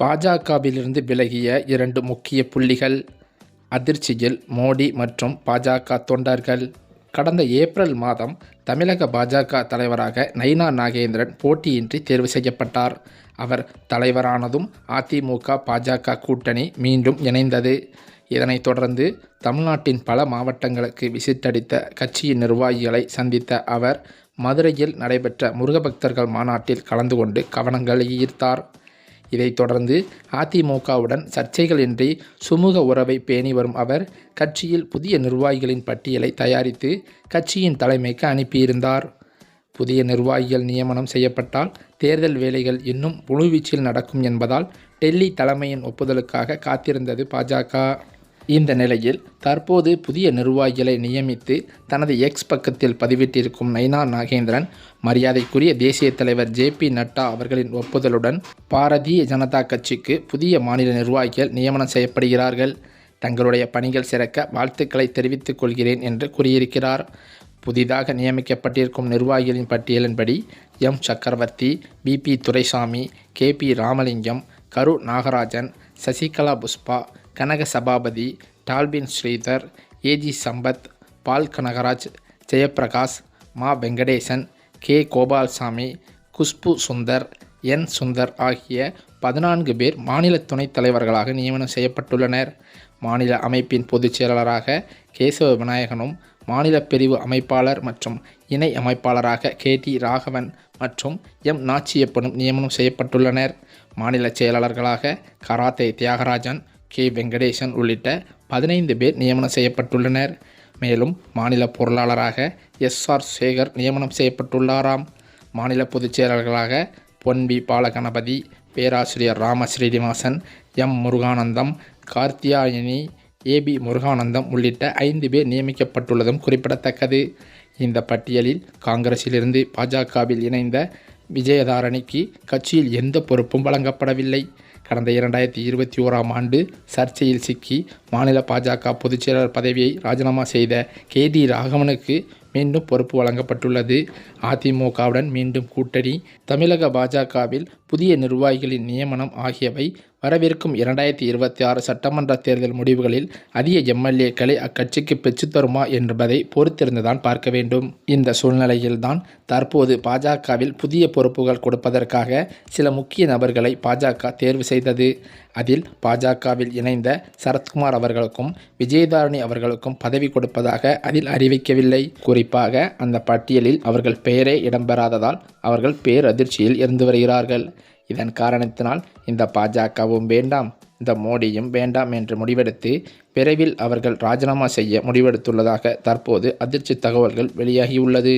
பாஜகவிலிருந்து விலகிய இரண்டு முக்கிய புள்ளிகள் அதிர்ச்சியில் மோடி மற்றும் பாஜக தொண்டர்கள். கடந்த ஏப்ரல் மாதம் தமிழக பாஜக தலைவராக நைனா நாகேந்திரன் போட்டியின்றி தேர்வு செய்யப்பட்டார். அவர் தலைவரானதும் அதிமுக பாஜக கூட்டணி மீண்டும் இணைந்தது. இதனைத் தொடர்ந்து தமிழ்நாட்டின் பல மாவட்டங்களுக்கு விசிட்டடித்த கட்சியின் நிர்வாகிகளை சந்தித்த அவர் மதுரையில் நடைபெற்ற முருகபக்தர்கள் மாநாட்டில் கலந்து கொண்டு கவனங்களை ஈர்த்தார். இதைத் தொடர்ந்து அதிமுகவுடன் சர்ச்சைகளின்றி சுமூக உறவை பேணி வரும் அவர் கட்சியில் புதிய நிர்வாகிகளின் பட்டியலை தயாரித்து கட்சியின் தலைமைக்கு அனுப்பியிருந்தார். புதிய நிர்வாகிகள் நியமனம் செய்யப்பட்டால் தேர்தல் வேலைகள் இன்னும் முழுவீச்சில் நடக்கும் என்பதால் டெல்லி தலைமையின் ஒப்புதலுக்காக காத்திருந்தது பாஜக. இந்த நிலையில் தற்போது புதிய நிர்வாகிகளை நியமித்து தனது எக்ஸ் பக்கத்தில் பதிவிட்டிருக்கும் நைனா நாகேந்திரன் மரியாதைக்குரிய தேசிய தலைவர் ஜே பி நட்டா அவர்களின் ஒப்புதலுடன் பாரதிய ஜனதா கட்சிக்கு புதிய மாநில நிர்வாகிகள் நியமனம் செய்யப்படுகிறார்கள். தங்களுடைய பணிகள் சிறக்க வாழ்த்துக்களை தெரிவித்துக் கொள்கிறேன் என்று கூறியிருக்கிறார். புதிதாக நியமிக்கப்பட்டிருக்கும் நிர்வாகிகளின் பட்டியலின்படி M. Chakravarthy PP Duraisamy K. P. Ramalingam Karu. Nagarajan Sasikala Pushpa Kanaga Sabapathy Dolphin Sridhar AG Sampath Paul Kanagaraj Jayaprakash Ma Venkatesan K Gopalsamy Khushbu Sundar N Sundar ஆகிய பதினான்கு பேர் மாநில துணைத் தலைவர்களாக நியமனம் செய்யப்பட்டுள்ளனர். மாநில அமைப்பின் பொதுச் செயலாளராக கேசவ விநாயகனும் மாநில பிரிவு அமைப்பாளர் மற்றும் இணை அமைப்பாளராக கே டி ராகவன் மற்றும் எம் நாச்சியப்பனும் நியமனம் செய்யப்பட்டுள்ளனர். மாநில செயலாளர்களாக கராத்தே தியாகராஜன் கே. வெங்கடேசன் உள்ளிட்ட பதினைந்து பேர் நியமனம் செய்யப்பட்டுள்ளனர். மேலும் மாநில பொருளாளராக எஸ். ஆர். சேகர் நியமனம் செய்யப்பட்டுள்ளாராம். மாநில பொதுச் செயலாளர்களாக பொன் பி. பாலகணபதி பேராசிரியர் ராம ஸ்ரீனிவாசன் எம். முருகானந்தம் கார்த்தியாயனி ஏபி முருகானந்தம் உள்ளிட்ட ஐந்து பேர் நியமிக்கப்பட்டுள்ளதும் குறிப்பிடத்தக்கது. இந்த பட்டியலில் காங்கிரஸிலிருந்து பாஜகவில் இணைந்த விஜயதாரணிக்கு கட்சியில் எந்த பொறுப்பும் வழங்கப்படவில்லை. கடந்த இரண்டாயிரத்தி இருபத்தி ஓராம் ஆண்டு சர்ச்சையில் சிக்கி மாநில பாஜக பொதுச்செயலாளர் பதவியை ராஜினாமா செய்த கே டி ராகவனுக்கு மீண்டும் பொறுப்பு வழங்கப்பட்டுள்ளது. அதிமுகவுடன் மீண்டும் கூட்டணி. தமிழக பாஜகவில் புதிய நிர்வாகிகளின் நியமனம் ஆகியவை வரவிருக்கும் இரண்டாயிரத்தி இருபத்தி ஆறு சட்டமன்ற தேர்தல் முடிவுகளில் அதிக எம்எல்ஏக்களை அக்கட்சிக்கு பெற்றுத்தருமா என்பதை பொறுத்திருந்துதான் பார்க்க வேண்டும். இந்த சூழ்நிலையில்தான் தற்போது பாஜகவில் புதிய பொறுப்புகள் கொடுப்பதற்காக சில முக்கிய நபர்களை பாஜக தேர்வு செய்தது. அதில் பாஜகவில் இணைந்த சரத்குமார் அவர்களுக்கும் விஜயதாரணி அவர்களுக்கும் பதவி கொடுப்பதாக அதில் அறிவிக்கவில்லை. குறிப்பாக அந்த பட்டியலில் அவர்கள் பெயரே இடம்பெறாததால் அவர்கள் பேரதிர்ச்சியில் இருந்து வருகிறார்கள். இதன் காரணத்தினால் இந்த பாஜகவும் வேண்டாம் இந்த மோடியும் வேண்டாம் என்று முடிவெடுத்து விரைவில் அவர்கள் ராஜினாமா செய்ய முடிவெடுத்துள்ளதாக தற்போது அதிர்ச்சி தகவல்கள் வெளியாகியுள்ளது.